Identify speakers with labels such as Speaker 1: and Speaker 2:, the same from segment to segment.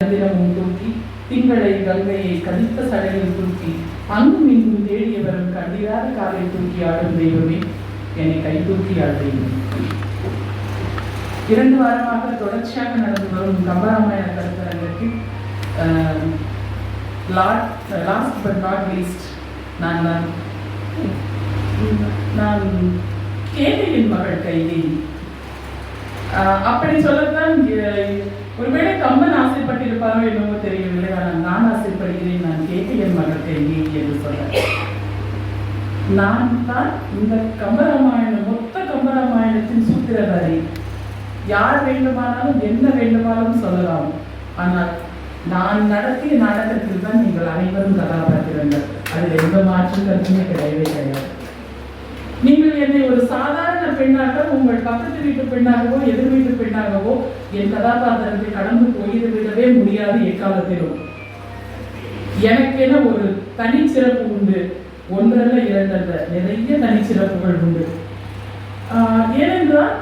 Speaker 1: தினமும் தூக்கி திங்களை கங்கையை கதித்த சடையில் தூக்கி அங்கும் இங்கும் தேடியவரும் கண்டிராத காலை தூக்கி ஆடும் தெய்வமே என்னை கை தூக்கி ஆள் இரண்டு வாரமாக தொடர்ச்சியாக நடந்து வரும் கம்பராமாயண கருத்தரங்கிற்கு லாஸ்ட் பட் நாட் லீஸ்ட் நான் நான் நான் கேள்வியின் மகள் கைதி. அப்படி சொல்லத்தான் ஆசைப்பட்டிருப்பாரோ என்னவோ தெரியவில்லை ஆனால் நான் ஆசைப்படுகிறேன் நான் கேட்க என் மகள் கைதி என்று சொல்ல நான் தான் இந்த கம்பராமாயணம் மொத்த கம்பராமாயணத்தின் சூத்திரதாரி. யார் வேண்டுமானாலும் என்ன வேண்டுமானாலும் சொல்லலாம். ஆனால் நான் நடத்திய நாடகத்தில் தான் நீங்கள் அனைவரும் கதாபாத்திரங்கள். அதில் எந்த மாற்று கருத்துமே கிடையவே கிடையாது. நீங்கள் என்னை ஒரு சாதாரண பெண்ணாக உங்கள் பக்கத்து வீட்டு பெண்ணாகவோ எதிர் பெண்ணாகவோ என் கதாபாத்திரத்தை கடந்து போயிருவிடவே முடியாது எக்காலத்திலும். எனக்கென ஒரு தனிச்சிறப்பு உண்டு. ஒன்றல்ல இரண்டல்ல. நிறைய தனிச்சிறப்புகள் உண்டு. ஆஹ் ஏனென்றால்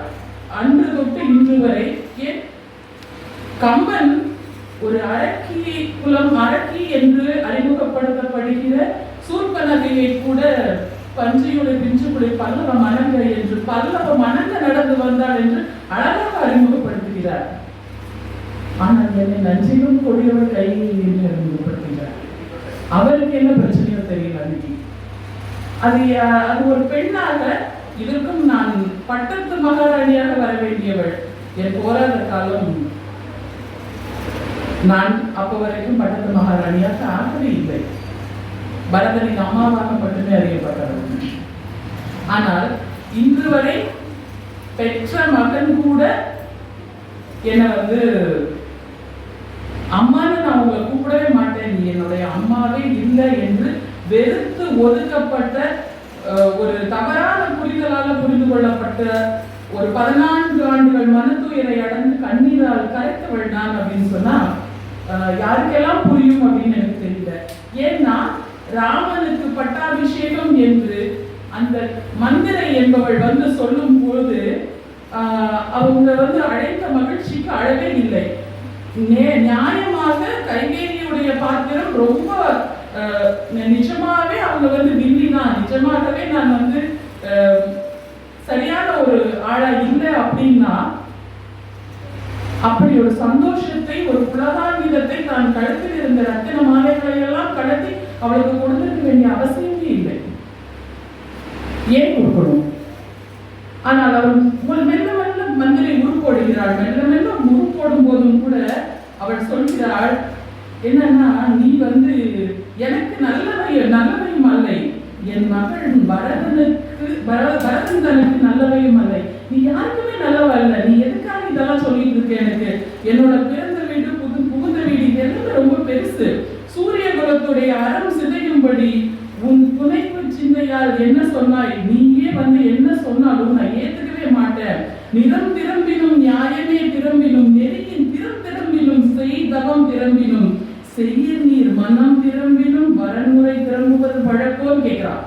Speaker 1: அன்று தொட்டு இன்று வரை ஏன் கம்பன் ஒரு அரக்கி குலம் அரக்கி என்று அறிமுகப்படுத்தப்படுகிற சூர்பனகையை கூட பன்றியுடைய பிஞ்சுக்குடி பல்லவ மணங்க என்று பல்லவ மணங்க நடந்து வந்தாள் என்று அழகாக அறிமுகப்படுத்துகிறார். ஆனால் என்னை நஞ்சிலும் கொடியவர் கையில் என்று அறிமுகப்படுத்துகிறார். அவருக்கு என்ன பிரச்சனையோ தெரியல அன்னைக்கு. அது யா- அது ஒரு பெண்ணாக இதற்கும் நான் பட்டத்து மகாராணியாக வர வேண்டியவள். என் போராத காலம் நான் அப்போ வரைக்கும் பட்டத்து மகாராணியாக ஆகவே இல்லை. பரதனின் அம்மாவாக மட்டுமே அறியப்பட்டவர் ஆனால் இன்று வரை பெற்ற மகன் கூட என்னை வந்து அம்மான்னு நான் உங்களை கூப்பிடவே மாட்டேன். நீ என்னுடைய அம்மாவே இல்லை என்று வெறுத்து ஒதுக்கப்பட்ட ஒரு தவறான புரிதலால் புரிந்து கொள்ளப்பட்ட ஒரு பதினான்கு ஆண்டுகள் மனத்துயரை அடைந்து கண்ணீரால் கரைத்தவள் நான் அப்படின்னு சொன்னா யாருக்கெல்லாம் புரியும்? அப்படின்னு எனக்கு தெரியல. ஏன்னா ராமனுக்கு பட்டாபிஷேகம் என்று அந்த மந்திரை என்பவள் வந்து சொல்லும் போது ஆஹ், அவங்க வந்து அழைத்த மகிழ்ச்சிக்கு அழவே இல்லை. நே- நியாயமாக கைகேரியுடைய பாத்திரம் ரொம்ப ஆஹ், நிஜமாவே அவங்க வந்து வில்லி தான் நிஜமாகவே நான் வந்து ஆஹ், சரியான ஒரு ஆளா இல்லை அப்படின்னா அப்படி ஒரு சந்தோஷத்தை ஒரு புலகாங்கிதத்தை தான் கழுத்தில் இருந்த ரத்தின மாலைகளை எல்லாம் கடத்தி அவளுக்கு கொடுத்திருக்க வேண்டிய அவசியமே இல்லை. ஏன் கொடுக்கணும்? ஆனால் அவள் மெல்ல மெல்ல மந்திரை உருப்போடுகிறாள் மெல்ல மெல்ல உருப்போடும் போதும் கூட அவள் சொல்கிறாள் என்னன்னா நீ வந்து எனக்கு நல்லவை நல்லவையும் அல்லை. என் மகள் பரதனுக்கு பர- பரதன் தனக்கு நல்லவையும் அல்லை. நீ யாருக்குமே நல்லவ அல்ல நீ எதுக்காக இதெல்லாம் சொல்லிட்டு இருக்க எனக்கு? என்னோட பிறந்த வீடு புது புகுந்த வீடு இது எல்லாமே ரொம்ப பெருசு. சூரிய அறம் சிதையும்படி உன் துணைப்பு சிந்தையால் என்ன சொன்னாய்? நீயே வந்து என்ன சொன்னாலும் நான் ஏத்துக்கவே மாட்டேன். நிறம் திரும்பினும் நியாயமே திரும்பினும் நெறியின் திறம் திரும்பினும் செய் தவம் திரும்பினும். செய்ய நீர் மனம் திரும்பினும் வரன்முறை திரும்புவது பழக்கம் கேட்கிறான்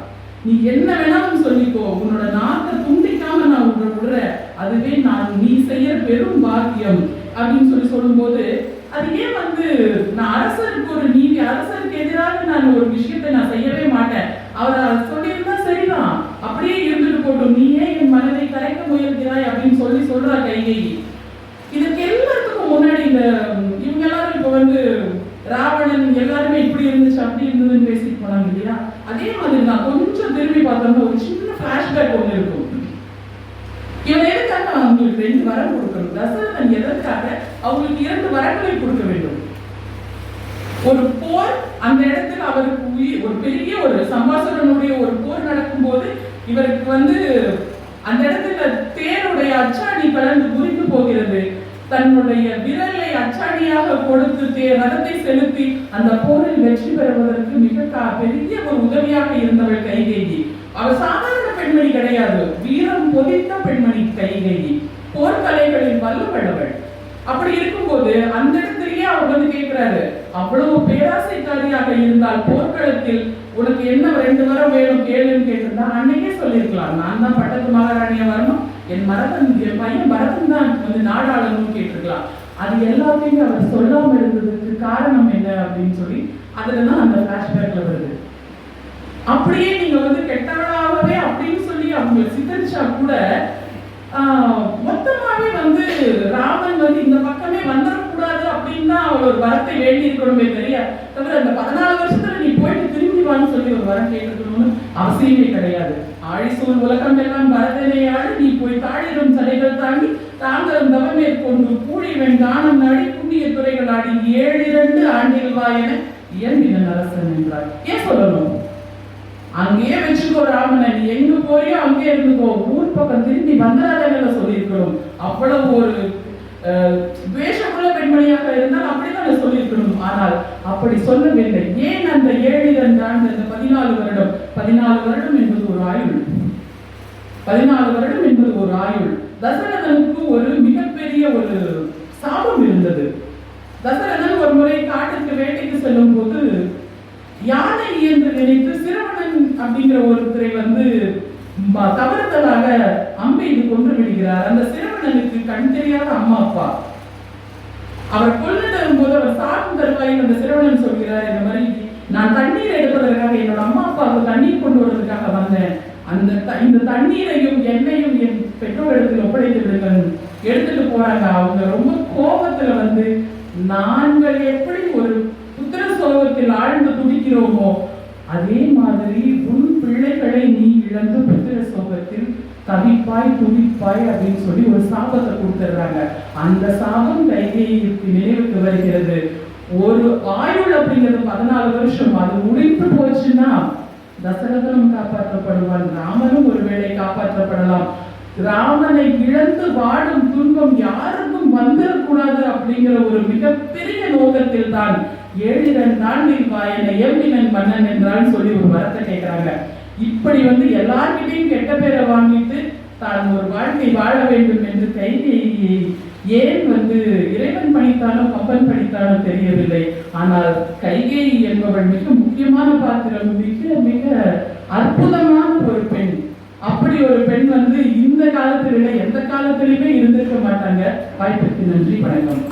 Speaker 1: நீ என்ன வேணாலும் சொல்லிக்கோ உன்னோட நாக்கை துண்டிக்காம நான் உங்களை விடுறேன். அதுவே நான் நீ செய்ய பெரும் பாக்கியம் அப்படின்னு சொல்லி சொல்லும்போது அது ஏன் வந்து நான் அரசருக்கு ஒரு நீதி அரசருக்கு எதிராக நான் ஒரு விஷயத்தை நான் செய்யவே மாட்டேன் அவர் சொல்லியிருந்தா சரிதான் அப்படியே இருந்துட்டு போட்டும் நீ ஏன் என் மனதை கரைக்க முயல்கிறாய் அப்படின்னு சொல்லி சொல்றா கைகை இதுக்கு எல்லாத்துக்கும் முன்னாடி இந்த ம், இவங்க எல்லாரும் இப்ப வந்து ராவணன் எல்லாருமே இப்படி இருந்துச்சு அப்படி இருந்ததுன்னு பேசிட்டு போனாங்க இல்லையா? அதே மாதிரி தான் கொஞ்சம் திரும்பி பார்த்தோம்னா ஒரு சின்ன ஃபிளாஷ்பேக் ஒன்று இருக்கும். இவன் எதுக்காக அவங்களுக்கு ரெண்டு வரம் கொடுக்கணும்? தசரதன் எதற்காக அவங்களுக்கு இரண்டு வரங்களை கொடுக்க வேண்டும்? ஒரு போர் அந்த இடத்துல அவருக்கு உயிர் ஒரு பெரிய ஒரு சம்பாசகனுடைய ஒரு போர் நடக்கும்போது இவருக்கு வந்து அந்த இடத்துல தேருடைய அச்சாணி கலந்து குறித்து போகிறது. தன்னுடைய விரலை அச்சாணியாக கொடுத்து தே செலுத்தி அந்த போரில் வெற்றி பெறுவதற்கு மிக பெரிய ஒரு உதவியாக இருந்தவள் கைகேயி. அவள் சாதாரண பெண்மணி கிடையாது. வீரம் பொதித்த பெண்மணி கைகேயி. போர்க்கலைகளில் வல்லவள் அப்படி இருக்கும்போது அந்த இடத்துலயே அவர் வந்து கேட்கிறாரு அவ்வளவு பேராசைக்காரியாக இருந்தால் போர்க்களத்தில் உனக்கு என்ன ரெண்டு வரம் வேணும்? கேளுன்னு கேட்டிருந்தா அன்னைக்கே சொல்லியிருக்கலாம். நான் தான் பட்டத்து மகாராணியா வரணும். என் மரபன் என் பையன் பரதன் தான் வந்து நாடாளணும்னு கேட்டிருக்கலாம். அது எல்லாத்தையுமே அவர் சொல்லாம இருந்ததுக்கு காரணம் என்ன அப்படின்னு சொல்லி அதுல தான் அந்த பிளாஷ்பேக்ல வருது. அப்படியே நீங்க வந்து கெட்டவளாகவே அப்படின்னு சொல்லி அவங்க சித்தரிச்சா கூட மொத்தமாவே வந்து ராமன் வந்து இந்த பக்கமே வந்துடக்கூடாது அப்படின்னு தான் அவள் ஒரு வரத்தை வேண்டி இருக்கணுமே தெரிய தவிர அந்த அவசியமே கிடையாது. ஆழிசூழ் உலகம் எல்லாம் பரதனையாடு நீ போய் தாழிரும் சடைகள் தாண்டி தாங்கரம் தவமே கொண்டு கூடி வெண்தானம் நாடி புண்ணிய துறைகள் ஆடி ஏழிரண்டு ஆண்டில் வா என இயம்பின அரசன் என்றார். ஏன் சொல்லணும்? அங்கேயே வச்சுக்கோ ராமனை நீ எங்க போறியோ அங்கே இருந்துக்கோ. ஊர் பக்கம் திரும்பி வந்தராதங்களை சொல்லியிருக்கணும் அவ்வளவு ஒரு அஹ், வழியாக இருந்தால் அப்படிதான் சொல்லியிருக்கணும். ஆனால் அப்படி சொல்லவில்லை. ஏன் அந்த ஏழிதன் தான் அந்த பதினாலு வருடம்? பதினாலு வருடம் என்பது ஒரு ஆயுள். பதினாலு வருடம் என்பது ஒரு ஆயுள். தசரதனுக்கு ஒரு மிகப்பெரிய ஒரு சாபம் இருந்தது. தசரதன் ஒரு முறை காட்டுக்கு வேட்டைக்கு செல்லும் போது யானை என்று நினைத்து சிறுவனன் அப்படிங்கிற ஒருத்தரை வந்து ம- தவறுதலாக அம்பெய்து கொன்று விடுகிறார். அந்த சிறுவனனுக்கு கண் தெரியாத அம்மா அப்பா. அவர் கொல்லிட்டு போது அவர் சாப்பிட்டு தருவாயில் அந்த சிறுவனம் சொல்கிறார் இந்த மாதிரி நான் தண்ணீர் எடுப்பதற்காக என்னோட அம்மா அப்பாவுக்கு தண்ணீர் கொண்டு வருவதற்காக வந்தேன். அந்த த- இந்த தண்ணீரையும் எண்ணெயும் என் பெற்றோரிடத்தில் ஒப்படைத்து விடுங்கள். எடுத்துட்டு போறாங்க. அவங்க ரொம்ப கோபத்துல வந்து நாங்கள் எப்படி ஒரு புத்திர சோகத்தில் ஆழ்ந்து துடிக்கிறோமோ அதே மாதிரி உன் பிள்ளைகளை நீ இழந்து புத்திர சோகத்தில் தவிப்பாய் துடிப்பாய் அப்படின்னு சொல்லி ஒரு சாபத்தை கொடுத்துடுறாங்க. அந்த சாபம் கைகேயிக்கு நினைவுக்கு வருகிறது. ஒரு ஆயுள் அப்படிங்கிறது பதினாலு வருஷம். அது முடிந்து போச்சுன்னா தசரதனும் காப்பாற்றப்படுவான் ராமனும் ஒருவேளை காப்பாற்றப்படலாம். ராமனை இழந்து வாடும் துன்பம் யாருக்கும் வந்துடக்கூடாது அப்படிங்கிற ஒரு மிகப்பெரிய நோக்கத்தில் தான் ஏழிரன் தாண்டில் வாயனை எம்பினன் மன்னன் என்றால் சொல்லி ஒரு வரத்தை கேட்கிறாங்க. இப்படி வந்து எல்லார்கிட்டையும் கெட்ட பேரை வாங்கிட்டு தான் ஒரு வாழ்க்கை வாழ வேண்டும் என்று கைகேயியை ஏன் வந்து இறைவன் பணித்தானோ கப்பன் பணித்தானோ தெரியவில்லை. ஆனால் கைகேயி என்பவள் மிக முக்கியமான பாத்திரம் மிக மிக அற்புதமான ஒரு பெண். அப்படி ஒரு பெண் வந்து இந்த காலத்துல எந்த காலத்திலுமே இருந்திருக்க மாட்டாங்க. வாய்ப்புக்கு நன்றி வணக்கம்.